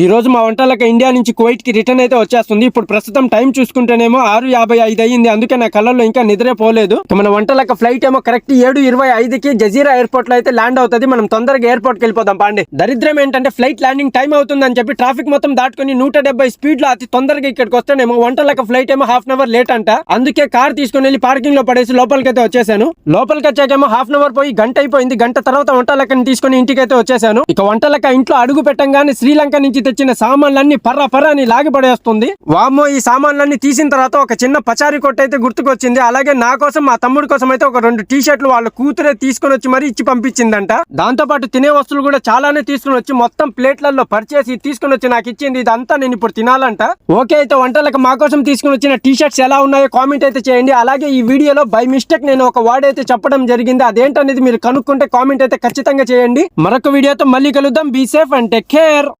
ఈ రోజు మా వంటలక ఇండియా నుంచి కువైట్కి రిటర్న్ అయితే వచ్చేస్తుంది. ఇప్పుడు ప్రస్తుతం టైం చూసుకుంటేనేమో ఆరు యాభై ఐదు అయ్యింది. అందుకే నా కళ్ళల్లో ఇంకా నిద్రే పోలేదు. మన వంటలక ఫ్లైట్ ఏమో కరెక్ట్ ఏడు ఇరవై ఐదుకి జజీరా ఎయిర్పోర్ట్లో అయితే ల్యాండ్ అవుతుంది. మనం తొందరగా ఎయిర్పోర్ట్కి వెళ్ళిపోదాం. పాండే. దరిద్రం ఏంటంటే ఫ్లైట్ ల్యాండింగ్ టైం అవుతుందని చెప్పి ట్రాఫిక్ మొత్తం దాటుకొని నూట డెబ్బై స్పీడ్లో అతి తొందరగా ఇక్కడికి వస్తేనేమో వంటలక ఫ్లైట్ ఏమో హాఫ్ అవర్ లేట్ అంట. అందుకే కార్ తీసుకుని వెళ్ళి పార్కింగ్లో పడేసి లోపలికి అయితే వచ్చేసాను. లోపలికి వచ్చాకేమో హాఫ్ అవర్ పోయి గంట అయిపోయింది. గంట తర్వాత వంటలకని తీసుకుని ఇంటికి అయితే వచ్చేసాను. ఇక వంటలక్క ఇంట్లో అడుగు పెట్టంగానే శ్రీలంక నుంచి తెచ్చిన సామాన్లన్నీ పర్ర పర్ర అని లాగిపడేస్తుంది. వామో వామ్మో ఈ సామాన్లన్నీ తీసిన తర్వాత ఒక చిన్న పచారీ కొట్టు అయితే గుర్తుకొచ్చింది. అలాగే నా కోసం మా తమ్ముడి కోసం అయితే ఒక రెండు టీ షర్ట్లు వాళ్ళ కూతురే తీసుకుని వచ్చి మరీ ఇచ్చి పంపించిందంట. దాంతో పాటు తినే వస్తువులు కూడా చాలానే తీసుకుని వచ్చి మొత్తం ప్లేట్లలో పరిచేసి తీసుకుని వచ్చి నాకు ఇచ్చింది. ఇదంతా నేను ఇప్పుడు తినాలంట. ఓకే అయితే వంటలకు మా కోసం తీసుకుని వచ్చిన టీ షర్ట్స్ ఎలా ఉన్నాయో కామెంట్ అయితే చేయండి. అలాగే ఈ వీడియోలో బై మిస్టేక్ నేను ఒక వర్డ్ అయితే చెప్పడం జరిగింది. అదేంటనేది మీరు కనుక్కుంటే కామెంట్ అయితే ఖచ్చితంగా చేయండి. మరొక వీడియోతో మళ్ళీ కలుద్దాం. Be safe and take care.